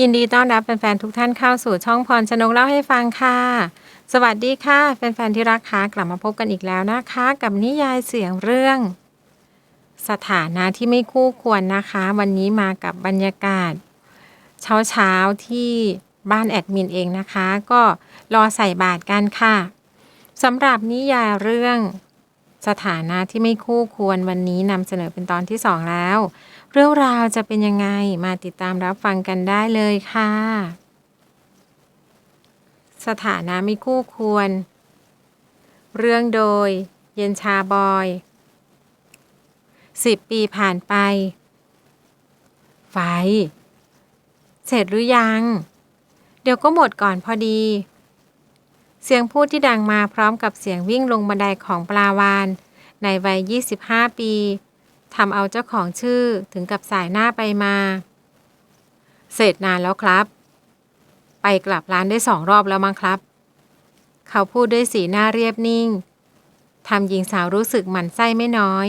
ยินดีต้อนรับแฟนๆทุกท่านเข้าสู่ช่องพรชนกเล่าให้ฟังค่ะ สวัสดีค่ะแฟนๆที่รักค่ะกลับมาพบกันอีกแล้วนะคะ กับนิยายเสียงเรื่อง สถานะที่ไม่คู่ควรนะคะ วันนี้มากับบรรยากาศ เช้าๆที่บ้านแอดมินเองนะคะ ก็รอใส่บาตรกันค่ะสำหรับนิยายเรื่อง สถานะที่ไม่คู่ควรวันนี้นำเสนอเป็นตอนที่สองแล้ว เรื่องราวจะเป็นยังไงมาติดตามรับฟังกันได้เลยค่ะ สถานะไม่คู่ควร เรื่องโดย เย็นชาบอยสิบปีผ่านไป ไฟ เสร็จหรือยัง เดี๋ยวก็หมดก่อนพอดี เสียงพูดที่ดังมาพร้อมกับเสียงวิ่งลงบันไดของปลาวานในวัย 25 ปี ทำเอาเจ้าของชื่อถึงกับสายหน้าไปมา เสร็จนานแล้วครับ ไปกลับร้านได้สองรอบแล้วมั้งครับ เขาพูดด้วยสีหน้าเรียบนิ่งทำหญิงสาวรู้สึกหมันไส้ไม่น้อย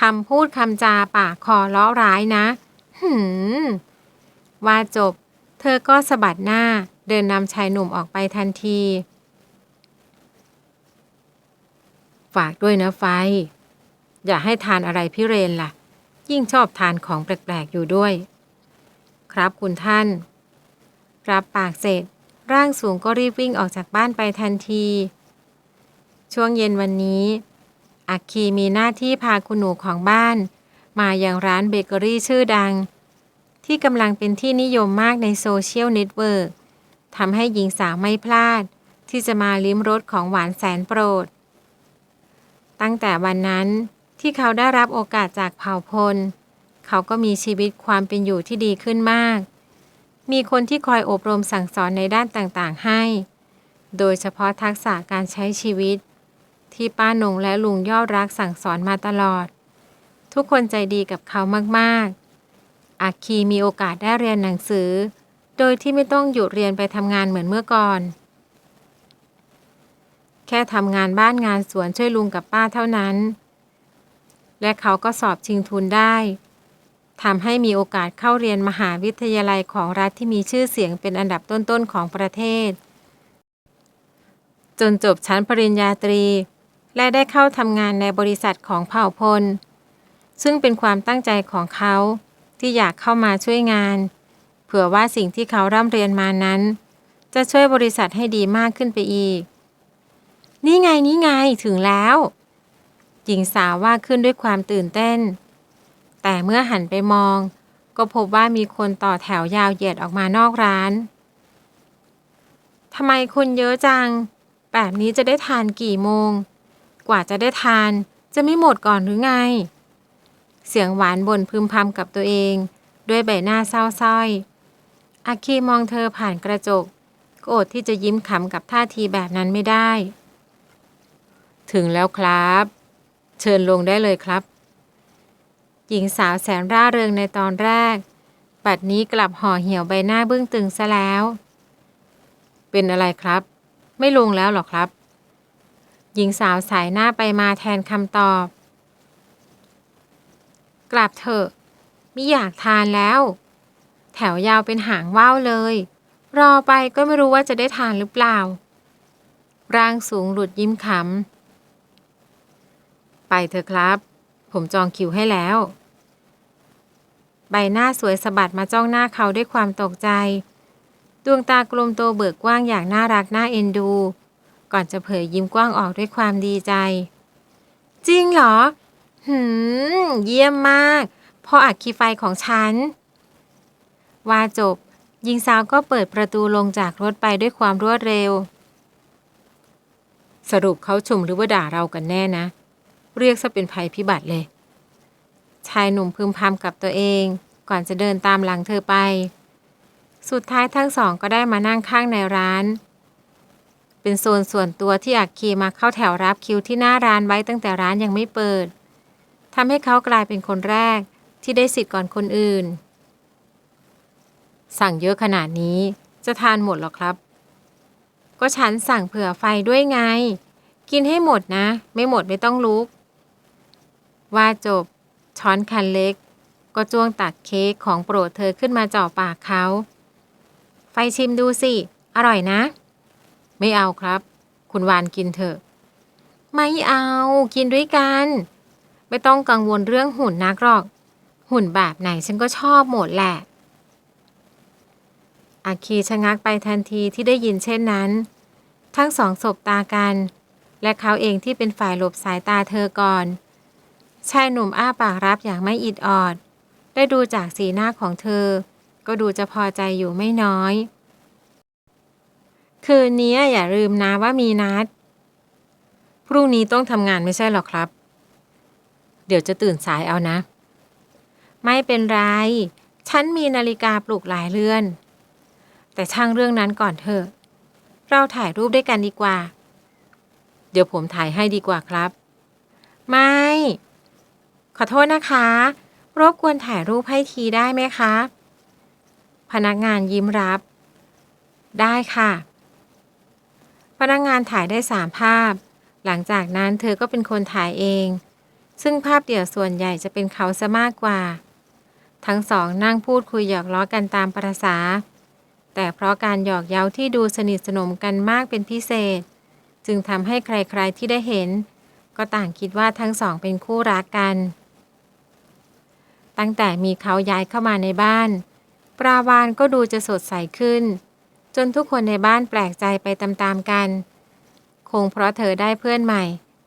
คำพูดคำจาปากคอล้อร้ายนะ หืม ว่าจบ เธอก็สะบัดหน้าเดินนำชายหนุ่มออกไปทันที ฝากด้วยนะไฟ อย่าให้ทานอะไรพิเรนล่ะ ยิ่งชอบทานของแปลกๆอยู่ด้วย ครับคุณท่าน รับปากเสร็จ ร่างสูงก็รีบวิ่งออกจากบ้านไปทันที ช่วงเย็นวันนี้ อักคีมีหน้าที่พาคุณหนูของบ้าน มาอยังร้านเบเกอรี่ชื่อดัง ที่กำลังเป็นที่นิยมมากในโซเชียลเน็ตเวิร์กทำให้หญิงสาวไม่พลาด ที่จะมาลิ้มรสของหวานแสนโปรด ตั้งแต่วันนั้น ที่เขาได้รับโอกาสจากเผ่าพล เขาก็มีชีวิตความเป็นอยู่ที่ดีขึ้นมาก มีคนที่คอยอบรมสั่งสอนในด้านต่างๆให้ โดยเฉพาะทักษะการใช้ชีวิต ที่ป้าหนงและลุงยอดรักสั่งสอนมาตลอด ทุกคนใจดีกับเขามากๆ อาคีมีโอกาสได้เรียนหนังสือ โดยที่ไม่ต้องหยุดเรียนไปทำงานเหมือนเมื่อก่อนแค่ทำงานบ้านงานสวนช่วยลุงกับป้าเท่านั้น และเขาก็สอบชิงทุนได้ทำให้มีโอกาสเข้าเรียนมหาวิทยาลัยของรัฐที่มีชื่อเสียงเป็นอันดับต้นๆของประเทศ จนจบชั้นปริญญาตรี และได้เข้าทำงานในบริษัทของเผ่าพล ซึ่งเป็นความตั้งใจของเขาที่อยากเข้ามาช่วยงาน เผื่อว่าสิ่งที่เขาร่ำเรียนมานั้น จะช่วยบริษัทให้ดีมากขึ้นไปอีก นี่ไงนี่ไงถึงแล้ว หญิงสาวว่าขึ้นด้วยความตื่นเต้น แต่เมื่อหันไปมอง ก็พบว่ามีคนต่อแถวยาวเหยียดออกมานอกร้านทำไมคนเยอะจัง แบบนี้จะได้ทานกี่โมง กว่าจะได้ทานจะไม่หมดก่อนหรือไง เสียงหวานบ่นพึมพำกับตัวเอง ด้วยใบหน้าเศร้าส้อยอาคีมองเธอผ่านกระจกก็อดที่จะยิ้มขำกับท่าทีแบบนั้นไม่ได้ ถึงแล้วครับ เชิญลงได้เลยครับ หญิงสาวแสนร่าเริงในตอนแรกปัดนี้กลับห่อเหี่ยวใบหน้าเบื้องตึงซะแล้ว เป็นอะไรครับ ไม่ลงแล้วหรอครับ หญิงสาวสายหน้าไปมาแทนคำตอบ กลับเถอะไม่อยากทานแล้ว แถวยาวเป็นหางว่าวเลย รอไปก็ไม่รู้ว่าจะได้ทานหรือเปล่า ร่างสูงหลุดยิ้มขำ ไปเถอะครับ ผมจองคิวให้แล้ว ใบหน้าสวยสะบัดมาจ้องหน้าเขาด้วยความตกใจ ดวงตากลมโตเบิกกว้างอย่างน่ารักน่าเอ็นดู ก่อนจะเผยยิ้มกว้างออกด้วยความดีใจ จริงเหรอ หืม เยี่ยมมากพ่ออักคีไฟของฉัน ว่าจบหญิงสาวก็เปิดประตูลงจากรถไปด้วยความรวดเร็ว สรุปเขาชมหรือว่าด่าเรากันแน่นะ เรียกซะเป็นภัยพิบัติเลย ชายหนุ่มพึมพำกับตัวเอง ก่อนจะเดินตามหลังเธอไป สุดท้ายทั้งสองก็ได้มานั่งข้างในร้าน เป็นโซนส่วนตัวที่อักคีมาเข้าแถวรับคิวที่หน้าร้านไว้ตั้งแต่ร้านยังไม่เปิดทำให้เขากลายเป็นคนแรกที่ได้สิทธิ์ก่อนคนอื่น สั่งเยอะขนาดนี้จะทานหมดหรอครับ ก็ฉันสั่งเผื่อไฟด้วยไง กินให้หมดนะ ไม่หมดไม่ต้องลุก ว่าจบ ช้อนคันเล็ก ก็จ้วงตักเค้กของโปรดเธอขึ้นมาจ่อปากเขา ไฟชิมดูสิ อร่อยนะ ไม่เอาครับ คุณวานกินเถอะ ไม่เอา กินด้วยกัน ไม่ต้องกังวลเรื่องหุ่นนักหรอก หุ่นแบบไหนฉันก็ชอบหมดแหละอาคีชะงักไปทันทีที่ได้ยินเช่นนั้น ทั้งสองสบตากัน และเขาเองที่เป็นฝ่ายหลบสายตาเธอก่อน ชายหนุ่มอ้าปากรับอย่างไม่อิดออด ได้ดูจากสีหน้าของเธอ ก็ดูจะพอใจอยู่ไม่น้อย คืนนี้อย่าลืมนะว่ามีนัด พรุ่งนี้ต้องทำงานไม่ใช่หรอครับ เดี๋ยวจะตื่นสายเอานะ ไม่เป็นไร ฉันมีนาฬิกาปลุกหลายเรือน แต่ช่างเรื่องนั้นก่อนเถอะ เราถ่ายรูปด้วยกันดีกว่า เดี๋ยวผมถ่ายให้ดีกว่าครับ ไม่ ขอโทษนะคะ รบกวนถ่ายรูปให้ทีได้ไหมคะ พนักงานยิ้มรับ ได้ค่ะ พนักงานถ่ายได้สามภาพ หลังจากนั้นเธอก็เป็นคนถ่ายเอง ซึ่งภาพเดี่ยวส่วนใหญ่จะเป็นเขาซะมากกว่า ทั้งสองนั่งพูดคุยหยอกล้อกันตามประษา แต่เพราะการหยอกเย้าที่ดูสนิทสนมกันมากเป็นพิเศษ จึงทำให้ใครๆที่ได้เห็นก็ต่างคิดว่าทั้งสองเป็นคู่รักกัน ตั้งแต่มีเขาย้ายเข้ามาในบ้าน ปราวานก็ดูจะสดใสขึ้น จนทุกคนในบ้านแปลกใจไปตามๆกัน คงเพราะเธอได้เพื่อนใหม่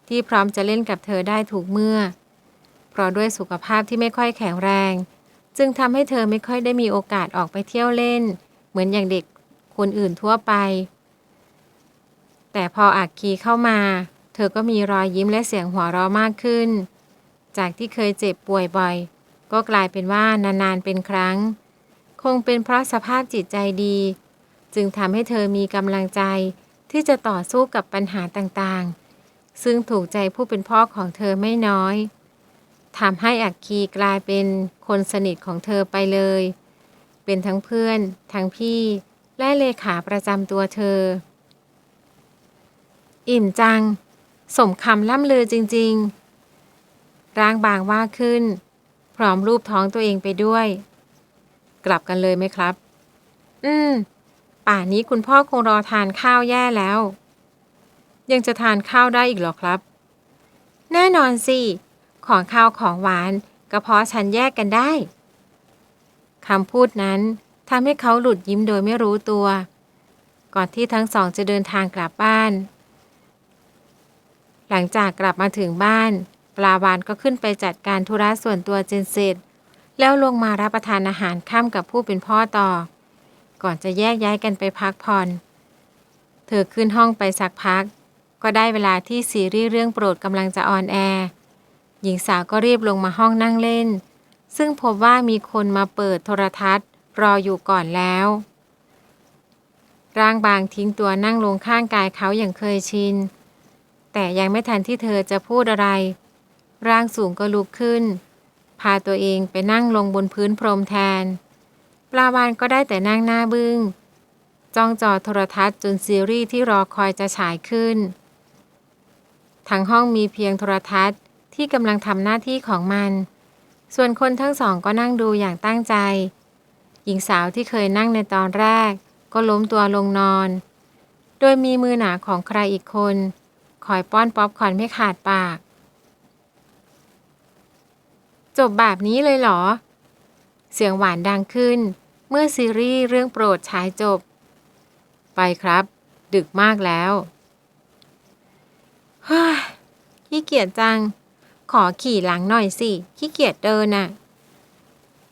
ที่พร้อมจะเล่นกับเธอได้ถูกเมื่อ เพราะด้วยสุขภาพที่ไม่ค่อยแข็งแรง จึงทำให้เธอไม่ค่อยได้มีโอกาสออกไปเที่ยวเล่น เหมือนอย่างเด็กคนอื่นทั่วไป แต่พออักคีเข้ามา เธอก็มีรอยยิ้มและเสียงหัวเราะมากขึ้น จากที่เคยเจ็บป่วยบ่อย ก็กลายเป็นว่านาน ๆ เป็นครั้ง คงเป็นเพราะสภาพจิตใจดี จึงทำให้เธอมีกำลังใจที่จะต่อสู้กับปัญหาต่างๆ ซึ่งถูกใจผู้เป็นพ่อของเธอไม่น้อยทำให้อักคีกลายเป็นคนสนิทของเธอไปเลย เป็นทั้งเพื่อน ทั้งพี่ และเลขาประจำตัวเธอ อิ่มจัง สมคำล่ำลือจริง ๆ ร่างบางว่าขึ้น พร้อมรูปท้องตัวเองไปด้วย กลับกันเลยไหมครับ อืม ป่านนี้คุณพ่อคงรอทานข้าวแย่แล้ว ยังจะทานข้าวได้อีกเหรอครับ แน่นอนสิ ของข้าวของหวานกระเพาะฉันแยกกันได้คำพูดนั้นทำให้เขาหลุดยิ้มโดยไม่รู้ตัว ก่อนที่ทั้งสองจะเดินทางกลับบ้าน หลังจากกลับมาถึงบ้าน ปลาวานก็ขึ้นไปจัดการธุระส่วนตัวเจนเสร็จ แล้วลงมารับประทานอาหารค่ำกับผู้เป็นพ่อต่อ ก่อนจะแยกย้ายกันไปพักผ่อน เธอขึ้นห้องไปสักพัก ก็ได้เวลาที่ซีรีส์เรื่องโปรดกำลังจะออนแอร์หญิงสาวก็รีบลงมาห้องนั่งเล่น ซึ่งพบว่ามีคนมาเปิดโทรทัศน์ รออยู่ก่อนแล้ว ร่างบางทิ้งตัวนั่งลงข้างกายเขาอย่างเคยชิน แต่ยังไม่ทันที่เธอจะพูดอะไร ร่างสูงก็ลุกขึ้น พาตัวเองไปนั่งลงบนพื้นพรมแทน ปลาวานก็ได้แต่นั่งหน้าบึง้ง จ้องจอโทรทัศน์จนซีรีส์ที่รอคอยจะฉายขึ้น ทั้งห้องมีเพียงโทรทัศน์ที่กำลังทำหน้าที่ของมัน ส่วนคนทั้งสองก็นั่งดูอย่างตั้งใจ หญิงสาวที่เคยนั่งในตอนแรก ก็ล้มตัวลงนอน โดยมีมือหนาของใครอีกคน คอยป้อนป๊อปคอร์นไม่ขาดปาก จบแบบนี้เลยเหรอ เสียงหวานดังขึ้น เมื่อซีรีส์เรื่องโปรดฉายจบ ไปครับ ดึกมากแล้วฮ้ยขี้เกียจจัง ขอขี่หลังหน่อยสิขี้เกียจเดินน่ะ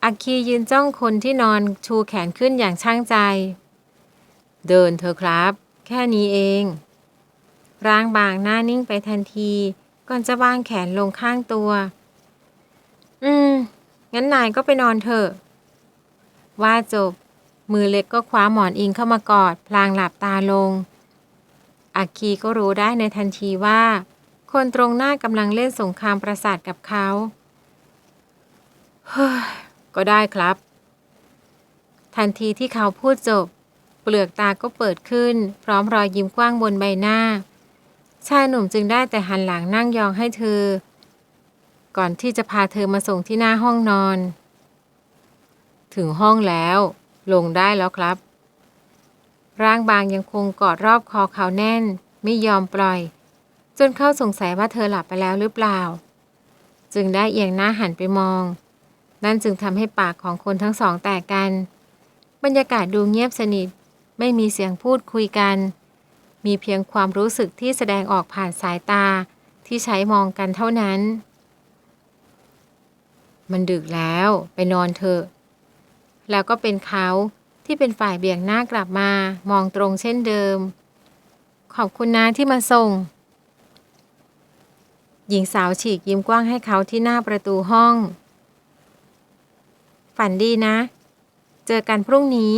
อาคียืนจ้องคนที่นอนชูแขนขึ้นอย่างช่างใจ เดินเธอครับ แค่นี้เอง ร่างบางหน้านิ่งไปทันที ก่อนจะวางแขนลงข้างตัว อืม งั้นนายก็ไปนอนเถอะ ว่าจบ มือเล็กก็คว้าหมอนอิงเข้ามากอด พลางหลับตาลงอาคีก็รู้ได้ในทันทีว่า คนตรงหน้ากำลังเล่นสงครามประสาทกับเขา เฮ้ย ก็ได้ครับ ทันทีที่เขาพูดจบ เปลือกตาก็เปิดขึ้น พร้อมรอยยิ้มกว้างบนใบหน้า ชายหนุ่มจึงได้แต่หันหลังนั่งยองให้เธอ ก่อนที่จะพาเธอมาส่งที่หน้าห้องนอน ถึงห้องแล้ว ลงได้แล้วครับ ร่างบางยังคงกอดรอบคอเขาแน่น ไม่ยอมปล่อย จนเขาสงสัยว่าเธอหลับไปแล้วหรือเปล่า จึงได้เอียงหน้าหันไปมอง นั่นจึงทำให้ปากของคนทั้งสองแตกกัน บรรยากาศดูเงียบสนิท ไม่มีเสียงพูดคุยกัน มีเพียงความรู้สึกที่แสดงออกผ่านสายตาที่ใช้มองกันเท่านั้น มันดึกแล้วไปนอนเถอะ แล้วก็เป็นเขาที่เป็นฝ่ายเบี่ยงหน้ากลับมามองตรงเช่นเดิม ขอบคุณนะที่มาส่ง หญิงสาวฉีกยิ้มกว้างให้เขาที่หน้าประตูห้อง ฝันดีนะ เจอกันพรุ่งนี้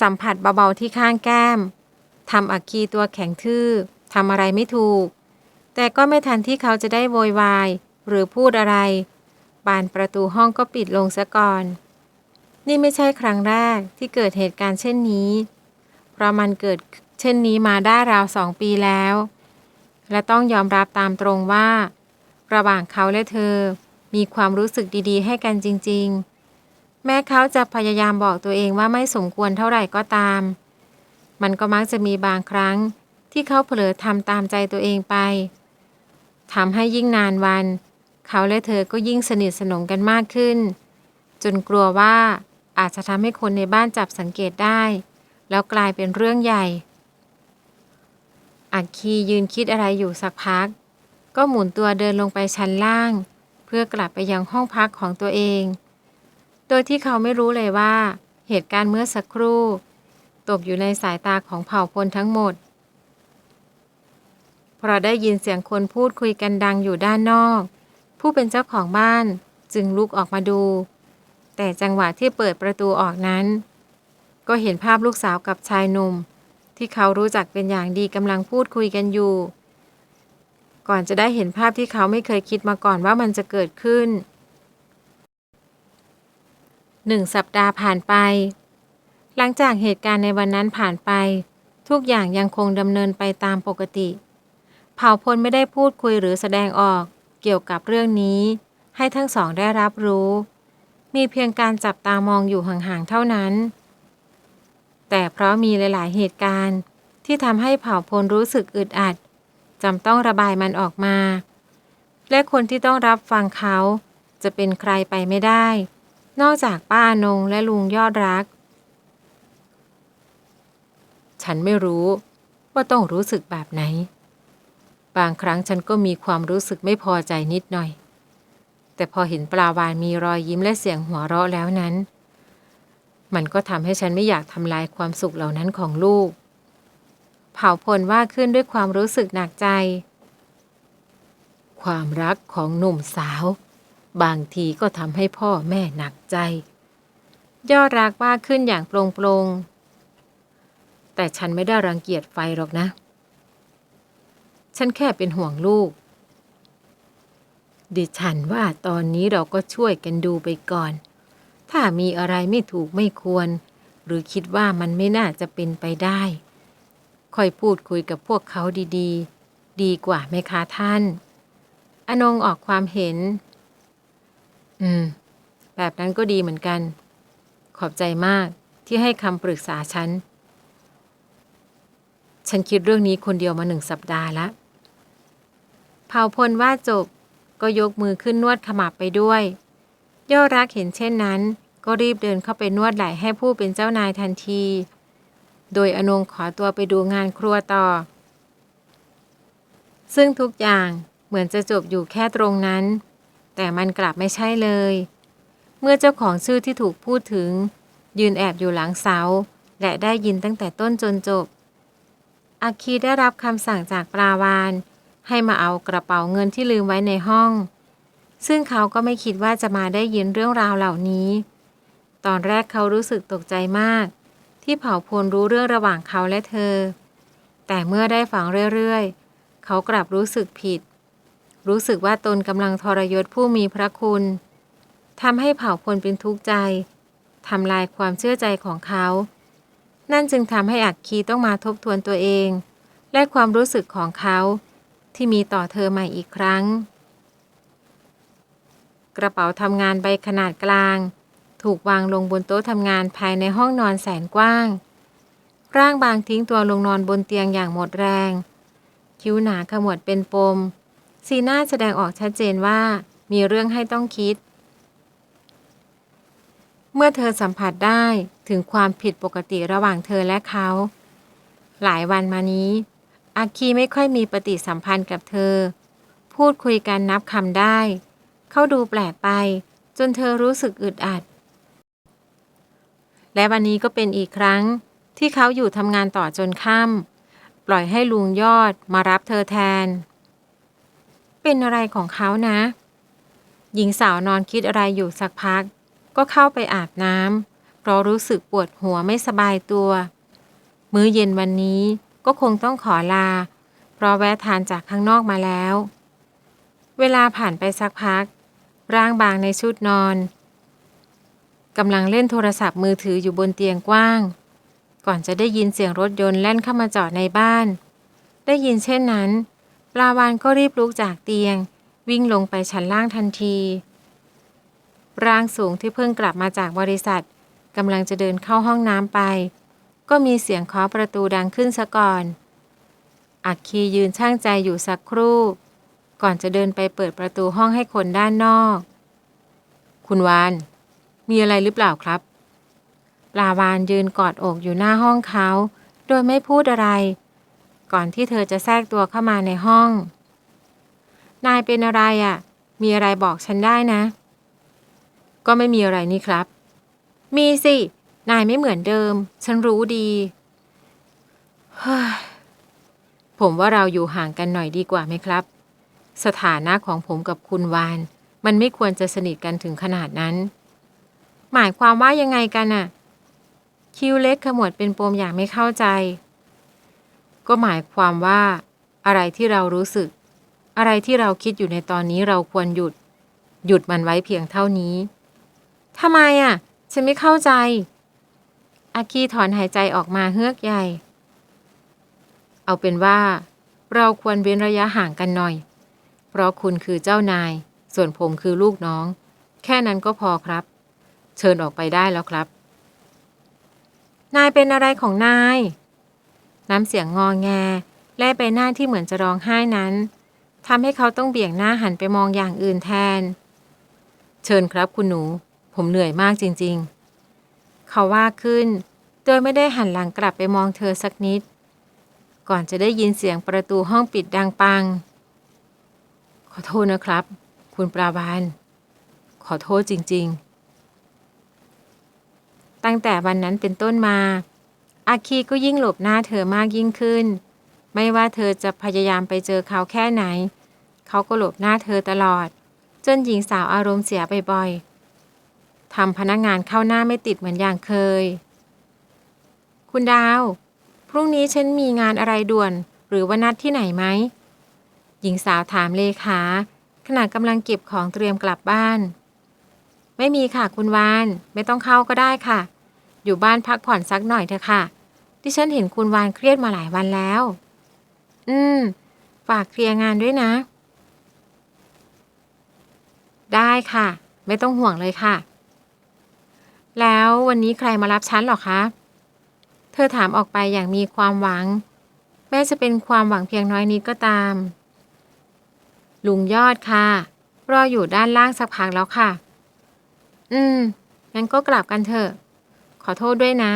สัมผัสเบาๆที่ข้างแก้มทำอักคีตัวแข็งทื่อทำอะไรไม่ถูก แต่ก็ไม่ทันที่เขาจะได้โวยวาย หรือพูดอะไร บานประตูห้องก็ปิดลงซะก่อน นี่ไม่ใช่ครั้งแรกที่เกิดเหตุการณ์เช่นนี้ เพราะมันเกิดเช่นนี้มาได้ราวสองปีแล้ว และต้องยอมรับตามตรงว่า ระหว่างเขาและเธอ มีความรู้สึกดีๆ ให้กันจริง ๆ แม้เขาจะพยายามบอกตัวเองว่าไม่สมควรเท่าไหร่ก็ตาม มันก็มักจะมีบางครั้งที่เขาเผลอทำตามใจตัวเองไป ทำให้ยิ่งนานวัน เขาและเธอก็ยิ่งสนิทสนมกันมากขึ้น จนกลัวว่าอาจจะทำให้คนในบ้านจับสังเกตได้ แล้วกลายเป็นเรื่องใหญ่ อักคียืนคิดอะไรอยู่สักพัก ก็หมุนตัวเดินลงไปชั้นล่าง เพื่อกลับไปยังห้องพักของตัวเอง โดยที่เขาไม่รู้เลยว่า เหตุการณ์เมื่อสักครู่ ตกอยู่ในสายตาของเผ่าพลทั้งหมด เพราะได้ยินเสียงคนพูดคุยกันดังอยู่ด้านนอก ผู้เป็นเจ้าของบ้านจึงลุกออกมาดู แต่จังหวะที่เปิดประตูออกนั้น ก็เห็นภาพลูกสาวกับชายหนุ่ม ที่เขารู้จักเป็นอย่างดีกำลังพูดคุยกันอยู่ ก่อนจะได้เห็นภาพที่เขาไม่เคยคิดมาก่อนว่ามันจะเกิดขึ้นหนึ่งสัปดาห์ผ่านไป หลังจากเหตุการณ์ในวันนั้นผ่านไป ทุกอย่างยังคงดำเนินไปตามปกติ เผ่าพลไม่ได้พูดคุยหรือแสดงออกเกี่ยวกับเรื่องนี้ ให้ทั้งสองได้รับรู้ มีเพียงการจับตามองอยู่ห่างๆเท่านั้น แต่เพราะมีหลาย ๆ เหตุการณ์ที่ทำให้เผ่าพลรู้สึกอึดอัดจำต้องระบายมันออกมา และคนที่ต้องรับฟังเขาจะเป็นใครไปไม่ได้ นอกจากป้านงและลุงยอดรัก ฉันไม่รู้ว่าต้องรู้สึกแบบไหน บางครั้งฉันก็มีความรู้สึกไม่พอใจนิดหน่อย แต่พอเห็นปลาวานมีรอยยิ้มและเสียงหัวเราะแล้วนั้น มันก็ทำให้ฉันไม่อยากทำลายความสุขเหล่านั้นของลูก เผาพลว่าขึ้นด้วยความรู้สึกหนักใจ ความรักของหนุ่มสาว บางทีก็ทำให้พ่อแม่หนักใจ ยอดรักว่าขึ้นอย่างโปร่งๆแต่ฉันไม่ได้รังเกียจไฟหรอกนะ ฉันแค่เป็นห่วงลูก ดิฉันว่าตอนนี้เราก็ช่วยกันดูไปก่อน ถ้ามีอะไรไม่ถูกไม่ควร หรือคิดว่ามันไม่น่าจะเป็นไปได้ ค่อยพูดคุยกับพวกเขาดีๆ ดีกว่าไหมคะท่าน อนงออกความเห็น อืม แบบนั้นก็ดีเหมือนกัน ขอบใจมากที่ให้คำปรึกษาฉันฉันคิดเรื่องนี้คนเดียวมาหนึ่งสัปดาห์และ เผ่าพลว่าจบ ก็ยกมือขึ้นนวดขมับไปด้วย ย่อรักเห็นเช่นนั้น ก็รีบเดินเข้าไปนวดไหล่ให้ผู้เป็นเจ้านายทันที โดยอนงขอตัวไปดูงานครัวต่อ ซึ่งทุกอย่างเหมือนจะจบอยู่แค่ตรงนั้น แต่มันกลับไม่ใช่เลย เมื่อเจ้าของชื่อที่ถูกพูดถึง ยืนแอบอยู่หลังเสา และได้ยินตั้งแต่ต้นจนจบอาคีได้รับคำสั่งจากปลาวาน ให้มาเอากระเป๋าเงินที่ลืมไว้ในห้อง ซึ่งเขาก็ไม่คิดว่าจะมาได้ยินเรื่องราวเหล่านี้ ตอนแรกเขารู้สึกตกใจมาก ที่เผ่าพลรู้เรื่องระหว่างเขาและเธอ แต่เมื่อได้ฟังเรื่อยๆ เขากลับรู้สึกผิด รู้สึกว่าตนกำลังทรยศผู้มีพระคุณทำให้เผ่าพลเป็นทุกข์ใจทำลายความเชื่อใจของเขา นั่นจึงทำให้อักคีต้องมาทบทวนตัวเอง และความรู้สึกของเขา ที่มีต่อเธอใหม่อีกครั้ง กระเป๋าทำงานใบขนาดกลาง ถูกวางลงบนโต๊ะทำงานภายในห้องนอนแสนกว้าง ร่างบางทิ้งตัวลงนอนบนเตียงอย่างหมดแรง คิ้วหนาขมวดเป็นปม สีหน้าแสดงออกชัดเจนว่ามีเรื่องให้ต้องคิด เมื่อเธอสัมผัสได้ถึงความผิดปกติระหว่างเธอและเขา หลายวันมานี้ อาคีไม่ค่อยมีปฏิสัมพันธ์กับเธอ พูดคุยกันนับคำได้ เขาดูแปลกไป จนเธอรู้สึกอึดอัด และวันนี้ก็เป็นอีกครั้งที่เขาอยู่ทำงานต่อจนค่ำปล่อยให้ลุงยอดมารับเธอแทน เป็นอะไรของเขานะ หญิงสาวนอนคิดอะไรอยู่สักพัก ก็เข้าไปอาบน้ำเพราะรู้สึกปวดหัวไม่สบายตัว มื้อเย็นวันนี้ ก็คงต้องขอลา เพราะแวะทานจากข้างนอกมาแล้ว เวลาผ่านไปสักพัก ร่างบางในชุดนอนกำลังเล่นโทรศัพท์มือถืออยู่บนเตียงกว้าง ก่อนจะได้ยินเสียงรถยนต์แล่นเข้ามาจอดในบ้าน ได้ยินเช่นนั้น ปลาวานก็รีบลุกจากเตียง วิ่งลงไปชั้นล่างทันที ร่างสูงที่เพิ่งกลับมาจากบริษัทกำลังจะเดินเข้าห้องน้ำไป ก็มีเสียงเคาะประตูดังขึ้นซะก่อน อักคียืนช่างใจอยู่สักครู่ ก่อนจะเดินไปเปิดประตูห้องให้คนด้านนอก คุณวาน มีอะไรหรือเปล่าครับ ปลาวานยืนกอดอกอยู่หน้าห้องเขา โดยไม่พูดอะไร ก่อนที่เธอจะแทรกตัวเข้ามาในห้อง นายเป็นอะไรอะ่ะ มีอะไรบอกฉันได้นะ ก็ไม่มีอะไรนี่ครับ มีสิ นายไม่เหมือนเดิม ฉันรู้ดีเฮ้ยผมว่าเราอยู่ห่างกันหน่อยดีกว่าไหมครับ สถานะของผมกับคุณวาน มันไม่ควรจะสนิทกันถึงขนาดนั้น หมายความว่ายังไงกันน่ะคิวเล็กขมวดเป็นปมอย่างไม่เข้าใจ ก็หมายความว่า อะไรที่เรารู้สึก อะไรที่เราคิดอยู่ในตอนนี้เราควรหยุด หยุดมันไว้เพียงเท่านี้ทำไมอะ ฉันไม่เข้าใจ อาคีถอนหายใจออกมาเฮือกใหญ่ เอาเป็นว่า เราควรเว้นระยะห่างกันหน่อย เพราะคุณคือเจ้านาย ส่วนผมคือลูกน้อง แค่นั้นก็พอครับ เชิญออกไปได้แล้วครับ นายเป็นอะไรของนาย น้ำเสียงงอแง และใบหน้าที่เหมือนจะร้องไห้นั้นทำให้เขาต้องเบี่ยงหน้าหันไปมองอย่างอื่นแทน เชิญครับคุณหนู ผมเหนื่อยมากจริง ๆ เขาว่าขึ้น ดยไม่ได้หันหลังกลับไปมองเธอสักนิด ก่อนจะได้ยินเสียงประตูห้องปิดดังปัง ขอโทษนะครับ คุณปราบาน ขอโทษจริง ๆ ตั้งแต่วันนั้นเป็นต้นมา อาคีก็ยิ่งหลบหน้าเธอมากยิ่งขึ้น ไม่ว่าเธอจะพยายามไปเจอเขาแค่ไหน เขาก็หลบหน้าเธอตลอด จนหญิงสาวอารมณ์เสียบ่อยๆทำพนักงานเข้าหน้าไม่ติดเหมือนอย่างเคย คุณดาว พรุ่งนี้ฉันมีงานอะไรด่วน หรือว่านัดที่ไหนไหม หญิงสาวถามเลขาขณะกำลังเก็บของเตรียมกลับบ้าน ไม่มีค่ะคุณวาน ไม่ต้องเข้าก็ได้ค่ะ อยู่บ้านพักผ่อนสักหน่อยเถอะค่ะที่ฉันเห็นคุณวานเครียดมาหลายวันแล้ว อืม ฝากเคลียร์งานด้วยนะ ได้ค่ะ ไม่ต้องห่วงเลยค่ะ แล้ววันนี้ใครมารับฉันหรอคะ ธอถามออกไปอย่างมีความหวัง แม้จะเป็นความหวังเพียงน้อยนิดก็ตาม ลุงยอดค่ะ รออยู่ด้านล่างสักพักแล้วค่ะ อืม งั้นก็กลับกันเถอะ ขอโทษด้วยนะ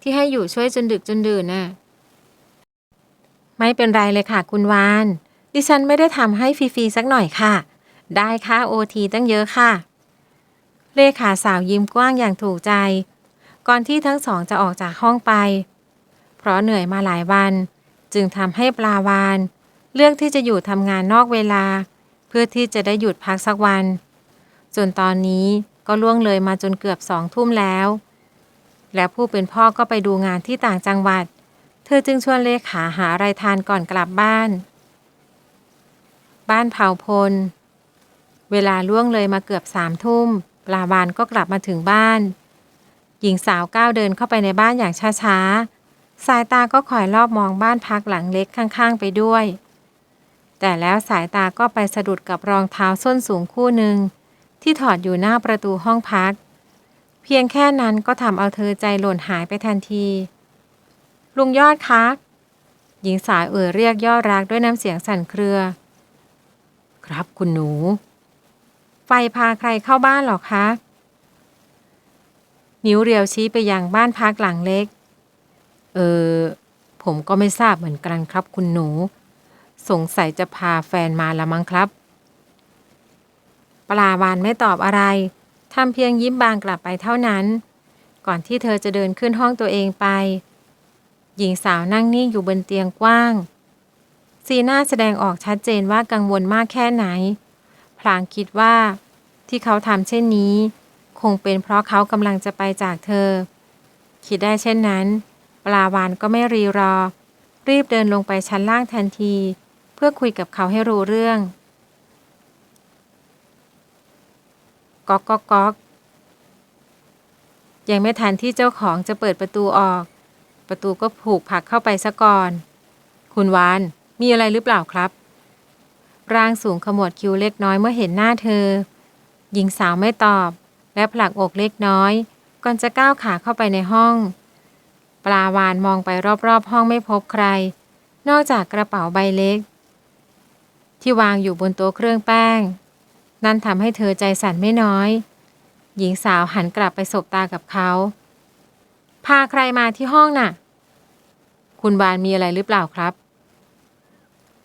ที่ให้อยู่ช่วยจนดึกจนดื่นน่ะ ไม่เป็นไรเลยค่ะคุณวาน ดิฉันไม่ได้ทำให้ฟรีๆสักหน่อยค่ะ ได้ค่าโอทีตั้งเยอะค่ะ เลขาสาวยิ้มกว้างอย่างถูกใจ ก่อนที่ทั้งสองจะออกจากห้องไป เพราะเหนื่อยมาหลายวัน จึงทำให้ปลาวาน เลือกที่จะอยู่ทำงานนอกเวลา เพื่อที่จะได้หยุดพักสักวันจนตอนนี้ก็ล่วงเลยมาจนเกือบสองทุ่มแล้ว และผู้เป็นพ่อก็ไปดูงานที่ต่างจังหวัด เธอจึงชวนเลขาหาอะไรทานก่อนกลับบ้าน บ้านเผาพล เวลาล่วงเลยมาเกือบสามทุ่มปลาวานก็กลับมาถึงบ้าน หญิงสาวก้าวเดินเข้าไปในบ้านอย่างช้าๆ สายตาก็คอยรอบมองบ้านพักหลังเล็กข้างๆ ไปด้วย แต่แล้วสายตาก็ไปสะดุดกับรองเท้าส้นสูงคู่หนึ่ง ที่ถอดอยู่หน้าประตูห้องพัก เพียงแค่นั้นก็ทำเอาเธอใจหล่นหายไปทันที ลุงยอดคะหญิงสาวเอ่ยเรียกยอดรักด้วยน้ำเสียงสั่นเครือ ครับคุณหนู ไฟพาใครเข้าบ้านหรอคะ นิ้วเรียวชี้ไปยังบ้านพักหลังเล็ก เออ ผมก็ไม่ทราบเหมือนกันครับคุณหนู สงสัยจะพาแฟนมาละมั้งครับ ปลาวานไม่ตอบอะไร ทำเพียงยิ้มบางกลับไปเท่านั้น ก่อนที่เธอจะเดินขึ้นห้องตัวเองไป หญิงสาวนั่งนิ่งอยู่บนเตียงกว้าง สีหน้าแสดงออกชัดเจนว่ากังวลมากแค่ไหน พลางคิดว่าที่เขาทำเช่นนี้ คงเป็นเพราะเขากำลังจะไปจากเธอ คิดได้เช่นนั้น ปลาวานก็ไม่รีรอ รีบเดินลงไปชั้นล่างทันที เพื่อคุยกับเขาให้รู้เรื่องก๊อกก๊อกก๊อกยังไม่ทันที่เจ้าของจะเปิดประตูออก ประตูก็ผูกผักเข้าไปซะก่อน คุณวาน มีอะไรหรือเปล่าครับ ร่างสูงขมวดคิ้วเล็กน้อยเมื่อเห็นหน้าเธอ หญิงสาวไม่ตอบ และผลักอกเล็กน้อย ก่อนจะก้าวขาเข้าไปในห้อง ปลาวานมองไปรอบๆ ห้องไม่พบใคร นอกจากกระเป๋าใบเล็ก ที่วางอยู่บนโต๊ะเครื่องแป้ง นั่นทำให้เธอใจสั่นไม่น้อย หญิงสาวหันกลับไปสบตากับเขา พาใครมาที่ห้องน่ะ คุณบานมีอะไรหรือเปล่าครับ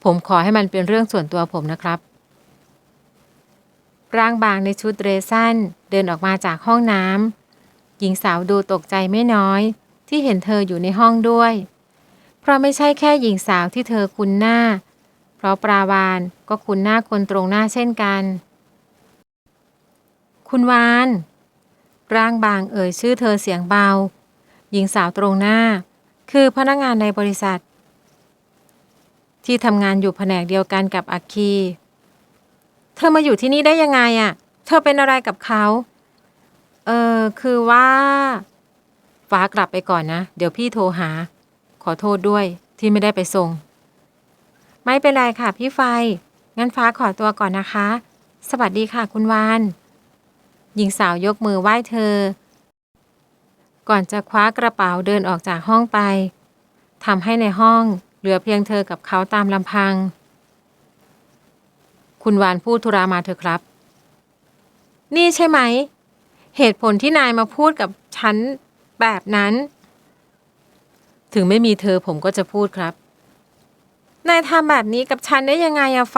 ผมขอให้มันเป็นเรื่องส่วนตัวผมนะครับร่างบางในชุดเรสสั้น เดินออกมาจากห้องน้ำหญิงสาวดูตกใจไม่น้อย ที่เห็นเธออยู่ในห้องด้วย เพราะไม่ใช่แค่หญิงสาวที่เธอคุ้นหน้า เพราะปราวานก็คุ้นหน้าคนตรงหน้าเช่นกัน คุณวาน ร่างบางเอ่ยชื่อเธอเสียงเบา หญิงสาวตรงหน้า คือพนักงานในบริษัท ที่ทำงานอยู่แผนกเดียวกันกับอาคี เธอมาอยู่ที่นี่ได้ยังไงอะ่ะ เธอเป็นอะไรกับเขา เออคือว่า ฟ้ากลับไปก่อนนะ เดี๋ยวพี่โทรหา ขอโทษด้วยที่ไม่ได้ไปส่ง ไม่เป็นไรค่ะพี่ไฟ งั้นฟ้าขอตัวก่อนนะคะ สวัสดีค่ะคุณวาน หญิงสาวยกมือไหว้เธอ ก่อนจะคว้ากระเป๋าเดินออกจากห้องไปทำให้ในห้องเหลือเพียงเธอกับเขาตามลำพัง คุณวานพูดธุระมาเถอครับ นี่ใช่ไหม เหตุผลที่นายมาพูดกับฉันแบบนั้น ถึงไม่มีเธอผมก็จะพูดครับ นายทำแบบนี้กับฉันได้ยังไงอะไฟ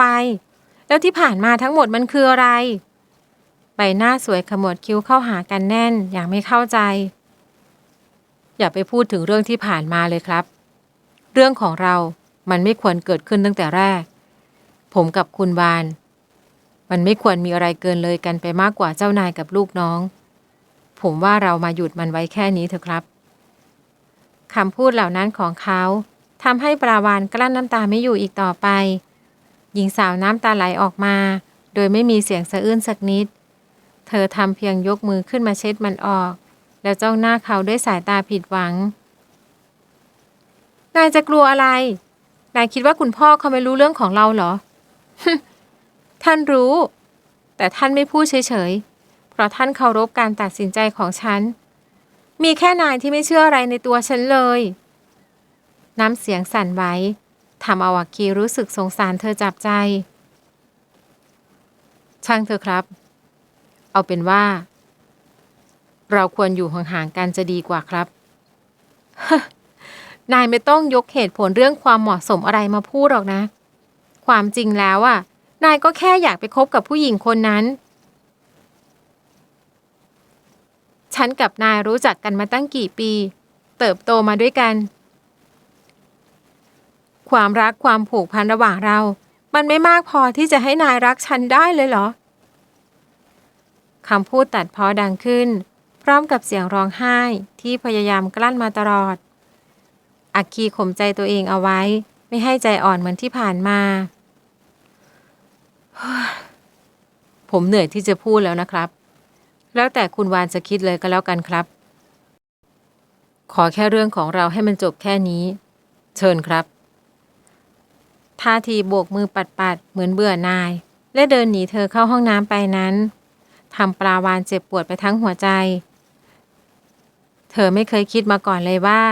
แล้วที่ผ่านมาทั้งหมดมันคืออะไร ใบหน้าสวยขมวดคิ้วเข้าหากันแน่นอย่างไม่เข้าใจ อย่าไปพูดถึงเรื่องที่ผ่านมาเลยครับ เรื่องของเรามันไม่ควรเกิดขึ้นตั้งแต่แรก ผมกับคุณวาน มันไม่ควรมีอะไรเกินเลยกันไปมากกว่าเจ้านายกับลูกน้อง ผมว่าเรามาหยุดมันไว้แค่นี้เถอะครับคำพูดเหล่านั้นของเขาทำให้ปราวานกลั้นน้ำตาไม่อยู่อีกต่อไป หญิงสาวน้ำตาไหลออกมา โดยไม่มีเสียงสะอื้นสักนิด เธอทำเพียงยกมือขึ้นมาเช็ดมันออก แล้วจ้องหน้าเขาด้วยสายตาผิดหวัง นายจะกลัวอะไร นายคิดว่าคุณพ่อเขาไม่รู้เรื่องของเราเหรอ ท่านรู้ แต่ท่านไม่พูดเฉยๆ เพราะท่านเคารพการตัดสินใจของฉัน มีแค่นายที่ไม่เชื่ออะไรในตัวฉันเลย น้ำเสียงสั่นไหวทำเอาอากีรู้สึกสงสารเธอจับใจ ช่างเธอครับ เอาเป็นว่า เราควรอยู่ห่างๆกันจะดีกว่าครับ นายไม่ต้องยกเหตุผลเรื่องความเหมาะสมอะไรมาพูดหรอกนะ ความจริงแล้วอะ นายก็แค่อยากไปคบกับผู้หญิงคนนั้น ฉันกับนายรู้จักกันมาตั้งกี่ปี เติบโตมาด้วยกัน ความรักความผูกพันระหว่างเรา มันไม่มากพอที่จะให้นายรักฉันได้เลยเหรอคำพูดตัดพ้อดังขึ้น พร้อมกับเสียงร้องไห้ที่พยายามกลั้นมาตลอด อักคีข่มใจตัวเองเอาไว้ ไม่ให้ใจอ่อนเหมือนที่ผ่านมา ผมเหนื่อยที่จะพูดแล้วนะครับ แล้วแต่คุณวานจะคิดเลยก็แล้วกันครับ ขอแค่เรื่องของเราให้มันจบแค่นี้ เชิญครับ ท่าทีโบกมือปัดๆเหมือนเบื่อนาย และเดินหนีเธอเข้าห้องน้ำไปนั้นทำปลาวานเจ็บปวดไปทั้งหัวใจ เธอไม่เคยคิดมาก่อนเลยว่า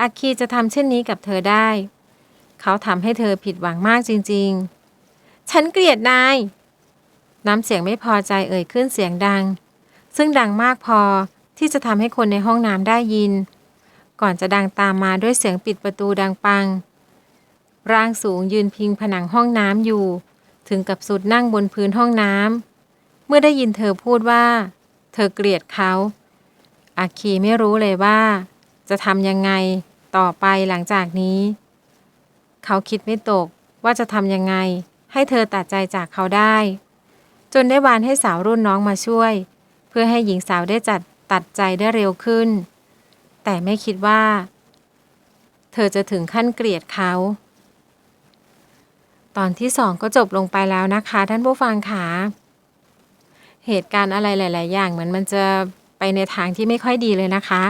อาคีจะทำเช่นนี้กับเธอได้ เขาทำให้เธอผิดหวังมากจริง ๆ ฉันเกลียดนาย น้ำเสียงไม่พอใจเอ่ยขึ้นเสียงดัง ซึ่งดังมากพอที่จะทำให้คนในห้องน้ำได้ยิน ก่อนจะดังตามมาด้วยเสียงปิดประตูดังปัง ร่างสูงยืนพิงผนังห้องน้ำอยู่ ถึงกับสุดนั่งบนพื้นห้องน้ำเมื่อได้ยินเธอพูดว่า เธอเกลียดเขาอาคีไม่รู้เลยว่า จะทำยังไงต่อไปหลังจากนี้ เขาคิดไม่ตกว่าจะทำยังไง ให้เธอตัดใจจากเขาได้ จนได้วานให้สาวรุ่นน้องมาช่วย เพื่อให้หญิงสาวได้จัดตัดใจได้เร็วขึ้น แต่ไม่คิดว่า เธอจะถึงขั้นเกลียดเขา ตอนที่สองก็จบลงไปแล้วนะคะท่านผู้ฟังคะเหตุการณ์อะไรหลาย ๆ อย่างเหมือนมันจะไปในทางที่ไม่ค่อยดีเลยนะคะ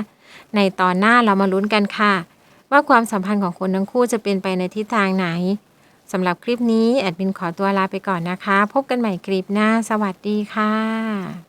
ในตอนหน้าเรามาลุ้นกันค่ะ ว่าความสัมพันธ์ของคนทั้งคู่จะเป็นไปในทิศทางไหน สำหรับคลิปนี้แอดมินขอตัวลาไปก่อนนะคะ พบกันใหม่คลิปหน้า สวัสดีค่ะ